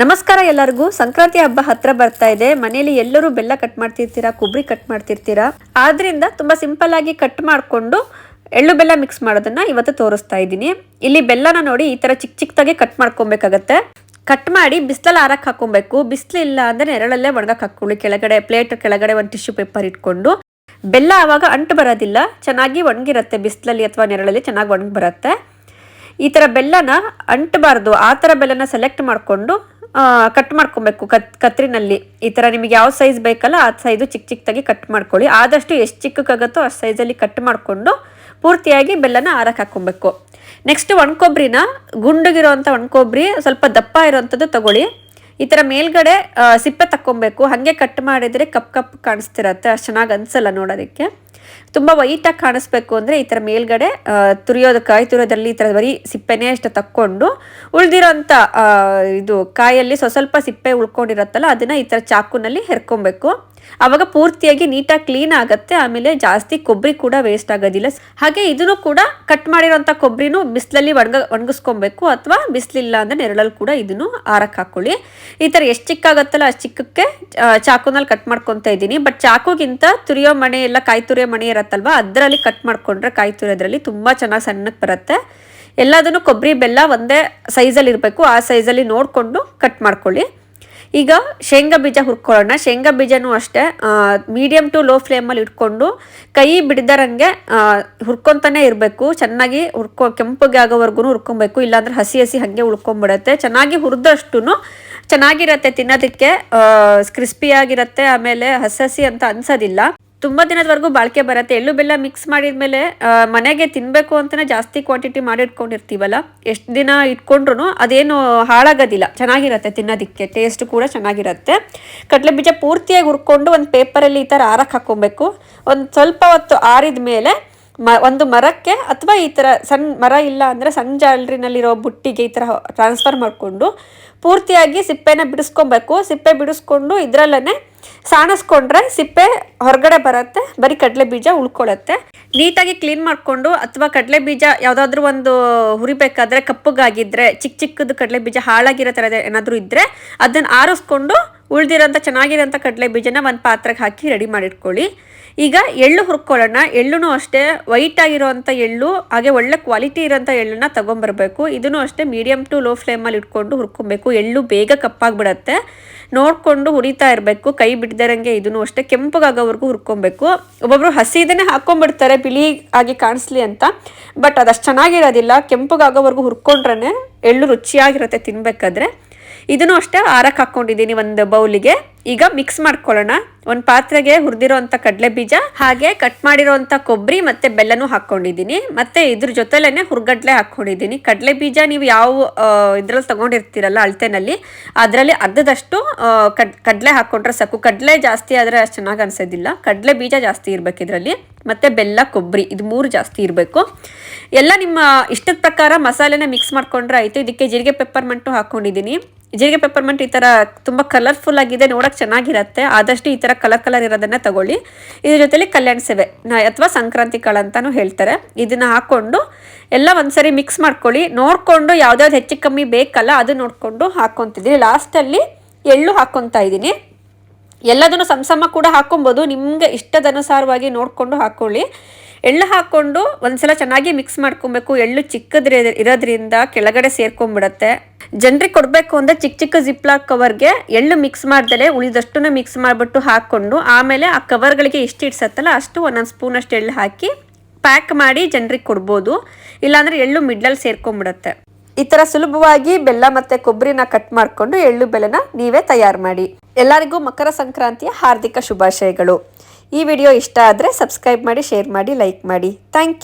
ನಮಸ್ಕಾರ ಎಲ್ಲರಿಗೂ. ಸಂಕ್ರಾಂತಿ ಹಬ್ಬ ಹತ್ರ ಬರ್ತಾ ಇದೆ. ಮನೆಯಲ್ಲಿ ಎಲ್ಲರೂ ಬೆಲ್ಲ ಕಟ್ ಮಾಡ್ತಿರ್ತೀರಾ? ಕೊಬ್ಬರಿ ಕಟ್ ಮಾಡ್ತಿರ್ತೀರಾ? ಆದ್ರಿಂದ ತುಂಬಾ ಸಿಂಪಲ್ ಆಗಿ ಕಟ್ ಮಾಡಿಕೊಂಡು ಎಳ್ಳು ಬೆಲ್ಲ ಮಿಕ್ಸ್ ಮಾಡೋದನ್ನ ಇವತ್ತು ತೋರಿಸ್ತಾ ಇದ್ದೀನಿ. ಇಲ್ಲಿ ಬೆಲ್ಲನ ನೋಡಿ ಈ ತರ ಚಿಕ್ಕ ಚಿಕ್ಕದಾಗಿ ಕಟ್ ಮಾಡ್ಕೊಬೇಕಾಗತ್ತೆ. ಕಟ್ ಮಾಡಿ ಬಿಸಿಲಲ್ಲಿ ಆರಕ್ಕೆ ಹಾಕೊಬೇಕು ಬಿಸಿಲು ಇಲ್ಲ ಅಂದ್ರೆ ನೆರಳಲ್ಲೇ ಒಣಗಕ್ಕೆ ಹಾಕೊಳ್ಳಿ ಕೆಳಗಡೆ ಪ್ಲೇಟ್ ಕೆಳಗಡೆ ಒಂದು ಟಿಶ್ಯೂ ಪೇಪರ್ ಇಟ್ಕೊಂಡು. ಬೆಲ್ಲ ಆವಾಗ ಅಂಟು ಬರೋದಿಲ್ಲ. ಚೆನ್ನಾಗಿ ಒಣಗಿರುತ್ತೆ ಬಿಸಿಲಲ್ಲಿ ಅಥವಾ ನೆರಳಲ್ಲಿ ಚೆನ್ನಾಗಿ ಒಣಗಿ ಬರುತ್ತೆ. ಈ ಥರ ಬೆಲ್ಲನ ಅಂಟಬಾರ್ದು. ಆ ಥರ ಬೆಲ್ಲನ ಸೆಲೆಕ್ಟ್ ಮಾಡಿಕೊಂಡು ಕಟ್ ಮಾಡ್ಕೊಬೇಕು. ಕತ್, ಕತ್ರಿನಲ್ಲಿ. ಈ ಥರ ನಿಮಗೆ ಯಾವ ಸೈಜ್ ಬೇಕಲ್ಲ ಆ ಸೈಜು ಚಿಕ್ಕ ಚಿಕ್ಕದಾಗಿ ಕಟ್ ಮಾಡ್ಕೊಳ್ಳಿ. ಆದಷ್ಟು ಎಷ್ಟು ಚಿಕ್ಕಕ್ಕಾಗತ್ತೋ ಅಷ್ಟು ಸೈಜಲ್ಲಿ ಕಟ್ ಮಾಡಿಕೊಂಡು ಪೂರ್ತಿಯಾಗಿ ಬೆಲ್ಲನ ಆರಕ್ಕೆ ಹಾಕ್ಕೊಬೇಕು. ನೆಕ್ಸ್ಟ್ ಒಣಕೊಬ್ರಿನ ಗುಂಡಗಿರೋವಂಥ ಒಣಕೊಬ್ರಿ ಸ್ವಲ್ಪ ದಪ್ಪ ಇರೋವಂಥದ್ದು ತಗೊಳ್ಳಿ. ಈ ಥರ ಮೇಲ್ಗಡೆ ಸಿಪ್ಪೆ ತಕ್ಕೊಬೇಕು. ಹಾಗೆ ಕಟ್ ಮಾಡಿದರೆ ಕಪ್ ಕಪ್ ಕಾಣಿಸ್ತಿರತ್ತೆ. ಅಷ್ಟು ಚೆನ್ನಾಗಿ ಅನಿಸಲ್ಲ ನೋಡೋದಕ್ಕೆ. ತುಂಬ ವೈಟಾಗಿ ಕಾಣಿಸ್ಬೇಕು ಅಂದರೆ ಈ ಥರ ಮೇಲ್ಗಡೆ ತುರಿಯೋದು ಕಾಯಿ, ತುರಿಯೋದ್ರಲ್ಲಿ ಈ ಥರ ಬರೀ ಸಿಪ್ಪೆನೇ ಅಷ್ಟು ತಕ್ಕೊಂಡು ಉಳಿದಿರೋಂಥ ಇದು ಕಾಯಲ್ಲಿ ಸ್ವಸ್ವಲ್ಪ ಸಿಪ್ಪೆ ಉಳ್ಕೊಂಡಿರತ್ತಲ್ಲ, ಅದನ್ನು ಈ ಥರ ಚಾಕುನಲ್ಲಿ ಹೆರ್ಕೊಬೇಕು. ಆವಾಗ ಪೂರ್ತಿಯಾಗಿ ನೀಟಾಗಿ ಕ್ಲೀನ್ ಆಗುತ್ತೆ, ಆಮೇಲೆ ಜಾಸ್ತಿ ಕೊಬ್ಬರಿ ಕೂಡ ವೇಸ್ಟ್ ಆಗೋದಿಲ್ಲ. ಹಾಗೆ ಇದನ್ನು ಕೂಡ ಕಟ್ ಮಾಡಿರೋಂಥ ಕೊಬ್ಬರಿನೂ ಬಿಸಿಲಲ್ಲಿ ಒಣಗ, ಒಣಗಿಸ್ಕೊಬೇಕು ಅಥವಾ ಬಿಸಿಲಿಲ್ಲ ಅಂದರೆ ನೆರಳಲ್ಲಿ ಕೂಡ ಇದನ್ನು ಆರಕ್ಕೆ ಹಾಕೊಳ್ಳಿ. ಈ ಥರ ಎಷ್ಟು ಚಿಕ್ಕಾಗತ್ತಲ್ಲ ಅಷ್ಟು ಚಿಕ್ಕಕ್ಕೆ ಚಾಕುನಲ್ಲಿ ಕಟ್ ಮಾಡ್ಕೊತಾ ಇದ್ದೀನಿ. ಬಟ್ ಚಾಕುಗಿಂತ ತುರಿಯೋ ಮಣೆ ಎಲ್ಲ ಕಾಯಿ ತುರಿಯೋ ಮಣೆ ಇರತ್ತಲ್ವ, ಅದರಲ್ಲಿ ಕಟ್ ಮಾಡ್ಕೊಂಡ್ರೆ ಕಾಯಿ ತುರಿಯೋದ್ರಲ್ಲಿ ತುಂಬ ಚೆನ್ನಾಗಿ ಸಣ್ಣಕ್ಕೆ ಬರುತ್ತೆ. ಎಲ್ಲದನ್ನು ಕೊಬ್ಬರಿ ಬೆಲ್ಲ ಒಂದೇ ಸೈಜಲ್ಲಿ ಇರಬೇಕು, ಆ ಸೈಜಲ್ಲಿ ನೋಡಿಕೊಂಡು ಕಟ್ ಮಾಡ್ಕೊಳ್ಳಿ. ಈಗ ಶೇಂಗಾ ಬೀಜ ಹುರ್ಕೊಳ್ಳೋಣ. ಶೇಂಗಾ ಬೀಜನೂ ಅಷ್ಟೇ ಮೀಡಿಯಮ್ ಟು ಲೋ ಫ್ಲೇಮಲ್ಲಿ ಇಟ್ಕೊಂಡು ಕೈ ಬಿಡ್ದರಂಗೆ ಹುರ್ಕೊತಾನೆ ಇರಬೇಕು. ಚೆನ್ನಾಗಿ ಹುರ್ಕೊ, ಕೆಂಪಗೆ ಆಗೋವರೆಗೂ ಹುರ್ಕೊಬೇಕು. ಇಲ್ಲಾಂದ್ರೆ ಹಸಿ ಹಸಿ ಹಾಗೆ ಉಳ್ಕೊಂಬಿಡತ್ತೆ. ಚೆನ್ನಾಗಿ ಹುರಿದಷ್ಟು ಚೆನ್ನಾಗಿರತ್ತೆ ತಿನ್ನೋದಕ್ಕೆ ಕ್ರಿಸ್ಪಿಯಾಗಿರತ್ತೆ ಆಮೇಲೆ ಹಸಿ ಹಸಿ ಅಂತ ಅನ್ಸೋದಿಲ್ಲ. ತುಂಬ ದಿನದವರೆಗೂ ಬಾಳಿಕೆ ಬರುತ್ತೆ. ಎಳ್ಳು ಬೆಲ್ಲ ಮಿಕ್ಸ್ ಮಾಡಿದ್ಮೇಲೆ ಮನೆಗೆ ತಿನ್ನಬೇಕು ಅಂತಲೇ ಜಾಸ್ತಿ ಕ್ವಾಂಟಿಟಿ ಮಾಡಿ ಇಟ್ಕೊಂಡಿರ್ತೀವಲ್ಲ ಎಷ್ಟು ದಿನ ಇಟ್ಕೊಂಡ್ರು ಅದೇನು ಹಾಳಾಗೋದಿಲ್ಲ. ಚೆನ್ನಾಗಿರುತ್ತೆ ತಿನ್ನೋದಕ್ಕೆ. ಟೇಸ್ಟ್ ಕೂಡ ಚೆನ್ನಾಗಿರುತ್ತೆ. ಕಡಲೆ ಬೀಜ ಪೂರ್ತಿಯಾಗಿ ಹುರ್ಕೊಂಡು ಒಂದು ಪೇಪರಲ್ಲಿ ಈ ಥರ ಆರಕ್ಕೆ ಹಾಕ್ಕೊಬೇಕು. ಒಂದು ಸ್ವಲ್ಪ ಹೊತ್ತು ಆರಿದ ಮೇಲೆ ಮ, ಒಂದು ಮರಕ್ಕೆ ಅಥವಾ ಈ ಥರ ಸಣ್ಣ ಮರ ಇಲ್ಲ ಅಂದರೆ ಸಣ್ಣ ಜಾಲರಿನಲ್ಲಿರೋ ಬುಟ್ಟಿಗೆ ಈ ಥರ ಟ್ರಾನ್ಸ್ಫರ್ ಮಾಡಿಕೊಂಡು ಪೂರ್ತಿಯಾಗಿ ಸಿಪ್ಪೆನ ಬಿಡಿಸ್ಕೊಬೇಕು. ಸಿಪ್ಪೆ ಬಿಡಿಸ್ಕೊಂಡು ಇದರಲ್ಲೇ ಸಾಣಿಸ್ಕೊಂಡ್ರೆ ಸಿಪ್ಪೆ ಹೊರಗಡೆ ಬರುತ್ತೆ, ಬರೀ ಕಡಲೆ ಬೀಜ ಉಳ್ಕೊಳ್ಳುತ್ತೆ. ನೀಟಾಗಿ ಕ್ಲೀನ್ ಮಾಡಿಕೊಂಡು ಅಥವಾ ಕಡಲೆ ಬೀಜ ಯಾವುದಾದ್ರೂ ಒಂದು ಹುರಿಬೇಕಾದ್ರೆ ಕಪ್ಪಗಾಗಿದ್ರೆ ಚಿಕ್ಕ ಚಿಕ್ಕದು ಕಡಲೆ ಬೀಜ ಹಾಳಾಗಿರೋ ಥರದ ಏನಾದರೂ ಇದ್ದರೆ ಅದನ್ನು ಆರಿಸ್ಕೊಂಡು ಉಳ್ದಿರೋಂಥ ಚೆನ್ನಾಗಿರೋಂಥ ಕಡಲೆ ಬೀಜನ ಒಂದು ಪಾತ್ರೆಗೆ ಹಾಕಿ ರೆಡಿ ಮಾಡಿಟ್ಕೊಳ್ಳಿ. ಈಗ ಎಳ್ಳು ಹುರ್ಕೊಳ್ಳೋಣ. ಎಳ್ಳುನೂ ಅಷ್ಟೇ ವೈಟ್ ಆಗಿರೋಂಥ ಎಳ್ಳು, ಹಾಗೆ ಒಳ್ಳೆ ಕ್ವಾಲಿಟಿ ಇರೋಂಥ ಎಳ್ಳನ್ನ ತೊಗೊಂಬರ್ಬೇಕು. ಇದನ್ನು ಅಷ್ಟೇ ಮೀಡಿಯಮ್ ಟು ಲೋ ಫ್ಲೇಮಲ್ಲಿ ಇಟ್ಕೊಂಡು ಹುರ್ಕೊಬೇಕು. ಎಳ್ಳು ಬೇಗ ಕಪ್ಪಾಗಿಬಿಡತ್ತೆ. ನೋಡಿಕೊಂಡು ಹುರಿತಾ ಇರಬೇಕು. ಕೈ ಬಿಡ್ದಿರಂಗೆ ಇದನ್ನು ಅಷ್ಟೇ ಕೆಂಪಗಾಗೋವರೆಗೂ ಹುರ್ಕೊಬೇಕು. ಒಬ್ಬೊಬ್ರು ಹಸಿದನ್ನೇ ಹಾಕ್ಕೊಂಡ್ಬಿಡ್ತಾರೆ, ಬಿಳಿ ಆಗಿ ಕಾಣಿಸ್ಲಿ ಅಂತ. ಬಟ್ ಅದಷ್ಟು ಚೆನ್ನಾಗಿರೋದಿಲ್ಲ. ಕೆಂಪಗಾಗೋವರೆಗೂ ಹುರ್ಕೊಂಡ್ರೆ ಎಳ್ಳು ರುಚಿಯಾಗಿರುತ್ತೆ ತಿನ್ಬೇಕಾದ್ರೆ. ಇದನ್ನು ಅಷ್ಟೇ ಆರಕ್ಕೆ ಹಾಕ್ಕೊಂಡಿದ್ದೀನಿ ಒಂದು ಬೌಲಿಗೆ. ಈಗ ಮಿಕ್ಸ್ ಮಾಡ್ಕೊಳ್ಳೋಣ. ಒಂದು ಪಾತ್ರೆಗೆ ಹುರಿದಿರೋಂಥ ಕಡಲೆ ಬೀಜ, ಹಾಗೆ ಕಟ್ ಮಾಡಿರೋಂಥ ಕೊಬ್ಬರಿ ಮತ್ತೆ ಬೆಲ್ಲನೂ ಹಾಕ್ಕೊಂಡಿದ್ದೀನಿ. ಮತ್ತೆ ಇದ್ರ ಜೊತೆಲೇ ಹುರ್ಗಡ್ಲೆ ಹಾಕೊಂಡಿದ್ದೀನಿ ಕಡಲೆ ಬೀಜ ನೀವು ಯಾವ ಇದ್ರಲ್ಲಿ ತಗೊಂಡಿರ್ತೀರಲ್ಲ ಅಳತೆನಲ್ಲಿ, ಅದರಲ್ಲಿ ಅರ್ಧದಷ್ಟು ಕಡ್, ಕಡಲೆ ಹಾಕ್ಕೊಂಡ್ರೆ ಸಾಕು. ಕಡಲೆ ಜಾಸ್ತಿ ಆದರೆ ಅಷ್ಟು ಚೆನ್ನಾಗಿ ಅನ್ಸೋದಿಲ್ಲ. ಕಡಲೆ ಬೀಜ ಜಾಸ್ತಿ ಇರಬೇಕು ಇದರಲ್ಲಿ. ಮತ್ತೆ ಬೆಲ್ಲ ಕೊಬ್ಬರಿ ಇದು ಮೂರು ಜಾಸ್ತಿ ಇರಬೇಕು. ಎಲ್ಲ ನಿಮ್ಮ ಇಷ್ಟದ ಪ್ರಕಾರ ಮಸಾಲೆನ ಮಿಕ್ಸ್ ಮಾಡ್ಕೊಂಡ್ರೆ ಆಯಿತು. ಇದಕ್ಕೆ ಜೀರಿಗೆ ಪೆಪ್ಪರ್ಮೆಂಟು ಹಾಕ್ಕೊಂಡಿದ್ದೀನಿ. ಜೀರಿಗೆ ಪೆಪ್ಪರ್ಮೆಂಟ್ ಈ ಥರ ತುಂಬ ಕಲರ್ಫುಲ್ ಆಗಿದೆ. ನೋಡೋಕೆ ಚೆನ್ನಾಗಿರುತ್ತೆ. ಆದಷ್ಟು ಈ ಥರ ಕಲರ್ ಕಲರ್ ಇರೋದನ್ನ ತಗೊಳ್ಳಿ. ಇದ್ರ ಜೊತೆಲಿ ಕಲ್ಯಾಣ ಸೇವೆ ಅಥವಾ ಸಂಕ್ರಾಂತಿ ಕಾಳು ಅಂತಾನೂ ಹೇಳ್ತಾರೆ. ಇದನ್ನ ಹಾಕ್ಕೊಂಡು ಎಲ್ಲ ಒಂದ್ಸರಿ ಮಿಕ್ಸ್ ಮಾಡ್ಕೊಳ್ಳಿ. ನೋಡಿಕೊಂಡು ಯಾವ್ದಾವ್ದು ಹೆಚ್ಚು ಕಮ್ಮಿ ಬೇಕಲ್ಲ ಅದು ನೋಡಿಕೊಂಡು ಹಾಕ್ಕೊತಿದ್ದೀನಿ ಲಾಸ್ಟಲ್ಲಿ ಎಳ್ಳು ಹಾಕ್ಕೊತಾ ಇದ್ದೀನಿ. ಎಲ್ಲದನ್ನು ಸಮ ಕೂಡ ಹಾಕ್ಕೊಬೋದು ನಿಮ್ಗೆ ಇಷ್ಟದನುಸಾರವಾಗಿ ನೋಡಿಕೊಂಡು ಹಾಕ್ಕೊಳ್ಳಿ ಎಳ್ಳು ಹಾಕ್ಕೊಂಡು ಒಂದ್ಸಲ ಚೆನ್ನಾಗಿ ಮಿಕ್ಸ್ ಮಾಡ್ಕೊಬೇಕು. ಎಳ್ಳು ಚಿಕ್ಕದ್ರೆ ಇರೋದ್ರಿಂದ ಕೆಳಗಡೆ ಸೇರ್ಕೊಂಡ್ಬಿಡತ್ತೆ. ಜನರಿಗೆ ಕೊಡಬೇಕು ಅಂದರೆ ಚಿಕ್ಕ ಚಿಕ್ಕ ಜಿಪ್ಲಾಕ್ ಕವರ್ಗೆ ಎಳ್ಳು ಮಿಕ್ಸ್ ಮಾಡ್ದಲೆ ಉಳಿದಷ್ಟನ್ನು ಮಿಕ್ಸ್ ಮಾಡಿಬಿಟ್ಟು ಹಾಕ್ಕೊಂಡು ಆಮೇಲೆ ಆ ಕವರ್ಗಳಿಗೆ ಎಷ್ಟು ಇಡ್ಸತ್ತಲ್ಲ ಅಷ್ಟು ಒಂದೊಂದು ಸ್ಪೂನ್ ಅಷ್ಟು ಎಳ್ಳು ಹಾಕಿ ಪ್ಯಾಕ್ ಮಾಡಿ ಜನರಿಗೆ ಕೊಡ್ಬೋದು. ಇಲ್ಲಾಂದ್ರೆ ಎಳ್ಳು ಮಿಡ್ಲಲ್ಲಿ ಸೇರ್ಕೊಂಡ್ಬಿಡತ್ತೆ. ಈ ಥರ ಸುಲಭವಾಗಿ ಬೆಲ್ಲ ಮತ್ತು ಕೊಬ್ಬರಿನ ಕಟ್ ಮಾಡಿಕೊಂಡು ಎಳ್ಳು ಬೆಲ್ಲನ ನೀವೇ ತಯಾರು ಮಾಡಿ. ಎಲ್ಲರಿಗೂ ಮಕರ ಸಂಕ್ರಾಂತಿಯ ಹಾರ್ದಿಕ ಶುಭಾಶಯಗಳು. ಈ ವಿಡಿಯೋ ಇಷ್ಟ ಆದರೆ ಸಬ್ಸ್ಕ್ರೈಬ್ ಮಾಡಿ ಶೇರ್ ಮಾಡಿ ಲೈಕ್ ಮಾಡಿ. Thank you